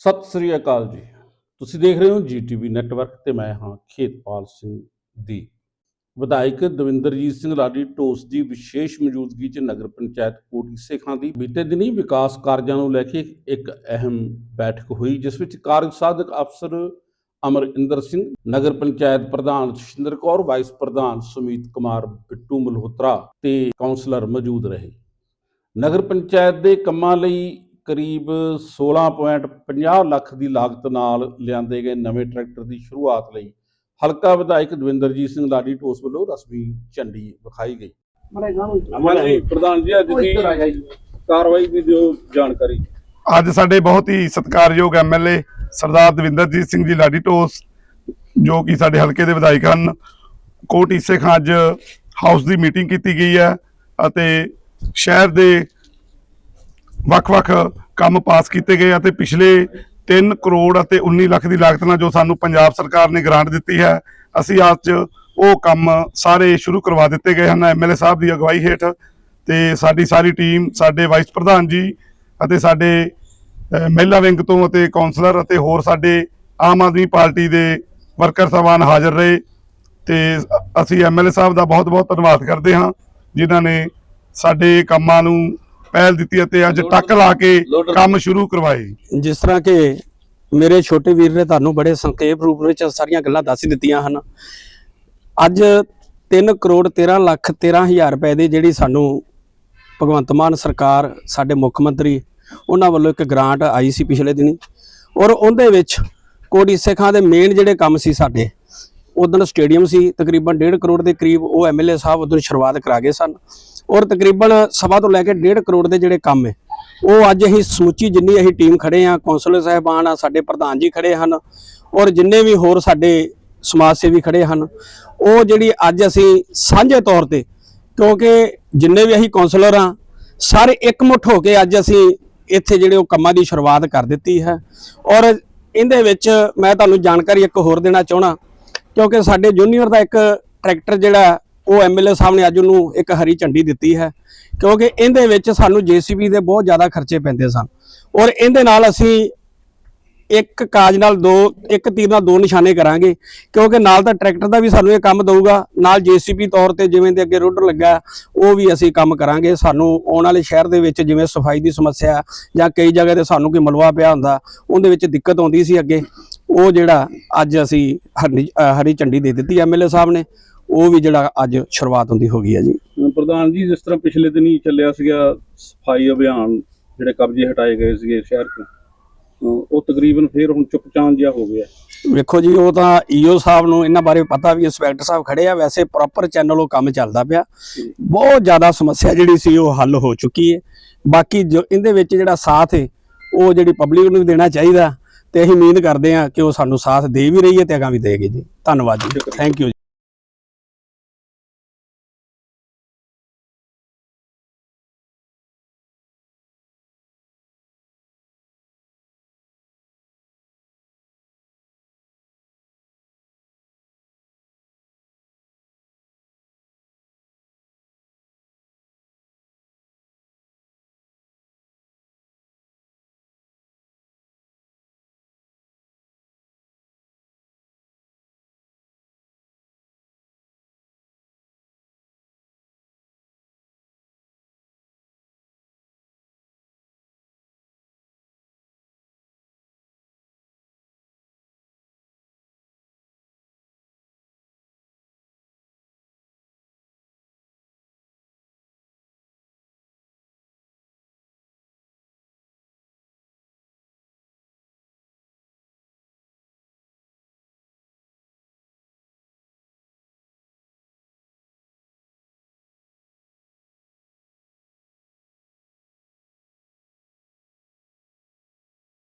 ਸਤਿ ਸ੍ਰੀ ਅਕਾਲ ਜੀ। ਤੁਸੀਂ ਦੇਖ ਰਹੇ ਹੋ ਜੀਟੀਵੀ ਨੈਟਵਰਕ ਤੇ ਮੈਂ ਹਾਂ ਖੇਤਪਾਲ ਸਿੰਘ ਦੀ। ਵਿਧਾਇਕ ਦਵਿੰਦਰਜੀਤ ਸਿੰਘ ਲਾਡੀ ਢੋਸ ਦੀ ਵਿਸ਼ੇਸ਼ ਮੌਜੂਦਗੀ 'ਚ ਨਗਰ ਪੰਚਾਇਤ ਕੋਟੀ ਸੇਖਾਂ ਦੀ ਬੀਤੇ ਦਿਨੀ ਵਿਕਾਸ ਕਾਰਜਾਂ ਨੂੰ ਲੈ ਕੇ ਇੱਕ ਅਹਿਮ ਬੈਠਕ ਹੋਈ, ਜਿਸ ਵਿੱਚ ਕਾਰਜ ਸਾਧਕ ਅਫਸਰ ਅਮਰਿੰਦਰ ਸਿੰਘ, ਨਗਰ ਪੰਚਾਇਤ ਪ੍ਰਧਾਨ ਸ਼ਿੰਦਰ ਕੌਰ, ਵਾਈਸ ਪ੍ਰਧਾਨ ਸੁਮੀਤ ਕੁਮਾਰ ਬਿੱਟੂ ਮਲਹੋਤਰਾ ਤੇ ਕਾਉਂਸਲਰ ਮੌਜੂਦ ਰਹੇ। ਨਗਰ ਪੰਚਾਇਤ ਦੇ ਕੰਮਾਂ ਲਈ ਕਰੀਬ 16.50 ਲੱਖ ਦੀ ਲਾਗਤ ਨਾਲ ਲਿਆਂਦੇ ਗਏ ਨਵੇਂ ਟਰੈਕਟਰ ਦੀ ਸ਼ੁਰੂਆਤ ਲਈ ਹਲਕਾ ਵਿਧਾਇਕ ਦਵਿੰਦਰਜੀਤ ਸਿੰਘ ਲਾਡੀ ਟੋਸ ਵੱਲੋਂ ਰਸਮੀ ਝੰਡੀ ਵਿਖਾਈ ਗਈ। ਹਾਂਜੀ ਪ੍ਰਧਾਨ ਜੀ ਅੱਜ ਦੀ ਕਾਰਵਾਈ ਦੀ ਜੋ ਜਾਣਕਾਰੀ। ਅੱਜ ਸਾਡੇ ਬਹੁਤ ਹੀ ਸਤਿਕਾਰਯੋਗ ਐਮਐਲਏ ਸਰਦਾਰ ਦਵਿੰਦਰਜੀਤ ਸਿੰਘ ਜੀ ਲਾਡੀ ਟੋਸ ਜੋ ਕਿ ਸਾਡੇ ਹਲਕੇ ਦੇ ਵਿਧਾਇਕ ਹਨ। ਕੋਟ ਈਸੇ ਖਾਂ ਅੱਜ ਹਾਊਸ ਦੀ ਮੀਟਿੰਗ ਕੀਤੀ ਗਈ ਹੈ ਅਤੇ ਸ਼ਹਿਰ ਦੇ ਵੱਖ-ਵੱਖ ਕੰਮ ਪਾਸ ਕੀਤੇ ਗਏ ਅਤੇ ਪਿਛਲੇ 3 ਕਰੋੜ ਅਤੇ 19 ਲੱਖ ਦੀ ਲਾਗਤ ਨਾਲ ਜੋ ਸਾਨੂੰ ਪੰਜਾਬ ਸਰਕਾਰ ਨੇ ਗ੍ਰਾਂਟ ਦਿੱਤੀ ਹੈ, ਅਸੀਂ ਅੱਜ ਉਹ ਕੰਮ ਸਾਰੇ ਸ਼ੁਰੂ ਕਰਵਾ ਦਿੱਤੇ ਗਏ ਹਨ। ਐਮਐਲਏ ਸਾਹਿਬ ਦੀ ਅਗਵਾਈ ਹੇਠ ਤੇ ਸਾਡੀ ਸਾਰੀ ਟੀਮ, ਸਾਡੇ ਵਾਈਸ ਪ੍ਰਧਾਨ ਜੀ ਅਤੇ ਸਾਡੇ ਮਹਿਲਾ ਵਿੰਗ ਤੋਂ ਅਤੇ ਕਾਉਂਸਲਰ ਅਤੇ ਹੋਰ ਸਾਡੇ ਆਮ ਆਦਮੀ ਪਾਰਟੀ ਦੇ ਵਰਕਰ ਸਾਹਿਬਾਨ ਹਾਜ਼ਰ ਰਹੇ ਤੇ ਅ- ਅਸੀਂ ਐਮਐਲਏ ਸਾਹਿਬ ਦਾ ਬਹੁਤ-ਬਹੁਤ ਧੰਨਵਾਦ ਕਰਦੇ ਹਾਂ, ਜਿਨ੍ਹਾਂ ਨੇ ਸਾਡੇ ਕੰਮਾਂ ਨੂੰ ਪਹਿਲ ਦਿੱਤੀ ਅਤੇ ਅੱਜ ਟੱਕ ਲਾ ਕੇ ਕੰਮ ਸ਼ੁਰੂ ਕਰਵਾਏ। ਜਿਸ ਤਰ੍ਹਾਂ ਕਿ ਮੇਰੇ ਛੋਟੇ ਵੀਰ ਨੇ ਤੁਹਾਨੂੰ ਬੜੇ ਸੰਖੇਪ ਰੂਪ ਵਿੱਚ ਸਾਰੀਆਂ ਗੱਲਾਂ ਦੱਸ ਹੀ ਦਿੱਤੀਆਂ ਹਨ। ਅੱਜ 3 ਕਰੋੜ 13 ਲੱਖ 13 ਹਜ਼ਾਰ ਰੁਪਏ ਦੀ ਜਿਹੜੀ ਸਾਨੂੰ ਭਗਵੰਤ ਮਾਨ ਸਰਕਾਰ ਸਾਡੇ ਮੁੱਖ ਮੰਤਰੀ ਉਹਨਾਂ ਵੱਲੋਂ ਇੱਕ ਗ੍ਰਾਂਟ ਆਈ ਸੀ ਪਿਛਲੇ ਦਿਨੀ। ਔਰ ਉਹਦੇ ਵਿੱਚ ਕੋਡੀ ਸਿੱਖਾਂ ਦੇ ਮੇਨ ਜਿਹੜੇ ਕੰਮ ਸੀ ਸਾਡੇ ਉਦੋਂ ਸਟੇਡੀਅਮ ਸੀ ਤਕਰੀਬਨ 1.5 ਕਰੋੜ ਦੇ ਕਰੀਬ ਉਹ ਐਮਐਲਏ ਸਾਹਿਬ ਉਦੋਂ ਸ਼ੁਰੂਆਤ ਕਰਾ ਗਏ ਸਨ। ਔਰ ਤਕਰੀਬਨ ਸਵਾ ਤੋਂ ਲੈ ਕੇ 1.5 ਕਰੋੜ ਦੇ ਜਿਹੜੇ ਕੰਮ ਹੈ, ਉਹ ਅੱਜ ਅਸੀਂ ਸਮੁੱਚੀ ਜਿੰਨੀ ਅਸੀਂ ਟੀਮ ਖੜੇ ਆ ਕੌਂਸਲਰ ਸਾਹਿਬਾਨ ਆ, ਸਾਡੇ ਪ੍ਰਧਾਨ ਜੀ ਖੜੇ ਹਨ ਔਰ ਜਿੰਨੇ ਵੀ ਹੋਰ ਸਾਡੇ ਸਮਾਜ ਸੇਵੀ ਖੜੇ ਹਨ, ਉਹ ਜਿਹੜੀ ਅੱਜ ਅਸੀਂ ਸਾਂਝੇ ਤੌਰ ਤੇ, ਕਿਉਂਕਿ ਜਿੰਨੇ ਵੀ ਅਸੀਂ ਕੌਂਸਲਰ ਆ ਸਾਰੇ ਇਕਮੁੱਠ ਹੋ ਕੇ ਅੱਜ ਅਸੀਂ ਇੱਥੇ ਜਿਹੜੇ ਉਹ ਕੰਮਾਂ ਦੀ ਸ਼ੁਰੂਆਤ ਕਰ ਦਿੱਤੀ ਹੈ। ਔਰ ਇਹਦੇ ਵਿੱਚ ਮੈਂ ਤੁਹਾਨੂੰ ਜਾਣਕਾਰੀ ਇੱਕ ਹੋਰ ਦੇਣਾ ਚਾਹਣਾ ਕਿਉਂਕਿ ਸਾਡੇ ਜੂਨੀਅਰ ਦਾ ਇੱਕ ਟਰੈਕਟਰ ਜਿਹੜਾ ਉਹ ਐਮਐਲਏ ਸਾਹਿਬ ਨੇ ਅੱਜ ਉਹਨੂੰ ਇੱਕ ਹਰੀ ਝੰਡੀ ਦਿੱਤੀ ਹੈ, ਕਿਉਂਕਿ ਇਹਦੇ ਵਿੱਚ ਸਾਨੂੰ ਜੀਸੀਬੀ ਦੇ ਬਹੁਤ ਜ਼ਿਆਦਾ ਖਰਚੇ ਪੈਂਦੇ ਸਨ। ਔਰ ਇਹਦੇ ਨਾਲ ਅਸੀਂ ਇੱਕ ਕਾਜ ਨਾਲ ਦੋ, ਇੱਕ ਤੀਰ ਨਾਲ ਦੋ ਨਿਸ਼ਾਨੇ ਕਰਾਂਗੇ, ਕਿਉਂਕਿ ਨਾਲ ਤਾਂ ਟਰੈਕਟਰ ਦਾ ਵੀ ਸਾਨੂੰ ਇਹ ਕੰਮ ਦਊਗਾ, ਨਾਲ ਜੀਸੀਬੀ ਤੌਰ ਤੇ ਜਿਵੇਂ ਦੇ ਅੱਗੇ ਰੋਡਰ ਲੱਗਾ, ਉਹ ਵੀ ਅਸੀਂ ਕੰਮ ਕਰਾਂਗੇ। ਸਾਨੂੰ ਆਉਣ ਵਾਲੇ ਸ਼ਹਿਰ ਦੇ ਵਿੱਚ ਜਿਵੇਂ ਸਫ਼ਾਈ ਦੀ ਸਮੱਸਿਆ ਜਾਂ ਕਈ ਜਗ੍ਹਾ ਤੇ ਸਾਨੂੰ ਕੋਈ ਮਲਵਾ ਪਿਆ ਹੁੰਦਾ, ਉਹਦੇ ਵਿੱਚ ਦਿੱਕਤ ਆਉਂਦੀ ਸੀ ਅੱਗੇ। ਉਹ ਜਿਹੜਾ ਅੱਜ ਅਸੀਂ ਹਰੀ ਹਰੀ ਝੰਡੀ ਦੇ ਦਿੱਤੀ ਐਮਐਲਏ ਸਾਹਿਬ ਨੇ। ਉਹ ਵੀ ਜਿਹੜਾ ਅੱਜ ਸ਼ੁਰੂਆਤ ਹੁੰਦੀ ਹੋ ਗਈ ਹੈ ਜੀ। ਪ੍ਰਧਾਨ ਜੀ ਜਿਸ ਤਰ੍ਹਾਂ ਪਿਛਲੇ ਦਿਨੀ ਚੱਲਿਆ ਸੀਗਾ ਸਫ਼ਾਈ ਅਭਿਆਨ ਜਿਹੜੇ ਕਬਜ਼ੇ ਹਟਾਏ ਗਏ ਸੀਗੇ ਸ਼ਹਿਰ ਤੋਂ ਉਹ ਤਕਰੀਬਨ ਫੇਰ ਹੁਣ ਚੁੱਪਚਾਨ ਜਿਹਾ ਹੋ ਗਿਆ। ਵੇਖੋ ਜੀ ਉਹ ਤਾਂ ਈਓ ਸਾਹਿਬ ਨੂੰ ਇਹਨਾਂ ਬਾਰੇ ਪਤਾ ਵੀ ਇੰਸਪੈਕਟਰ ਸਾਹਿਬ ਖੜੇ ਆ ਵੈਸੇ ਪ੍ਰੋਪਰ ਚੈਨਲ ਉਹ ਕੰਮ ਚੱਲਦਾ ਪਿਆ। ਬਹੁਤ ਜ਼ਿਆਦਾ ਸਮੱਸਿਆ ਜਿਹੜੀ ਸੀ ਉਹ ਹੱਲ ਹੋ ਚੁੱਕੀ ਹੈ। ਬਾਕੀ ਜੋ ਇਹਦੇ ਵਿੱਚ ਜਿਹੜਾ ਸਾਥ ਹੈ ਉਹ ਜਿਹੜੀ ਪਬਲਿਕ ਨੂੰ ਵੀ ਦੇਣਾ ਚਾਹੀਦਾ ਤੇ ਅਸੀਂ ਉਮੀਦ ਕਰਦੇ ਹਾਂ ਕਿ ਉਹ ਸਾਨੂੰ ਸਾਥ ਦੇ ਵੀ ਰਹੀ ਹੈ ਤੇ ਅਗਾਂ ਵੀ ਦੇਗੀ ਜੀ। ਧੰਨਵਾਦ ਜੀ। Thank you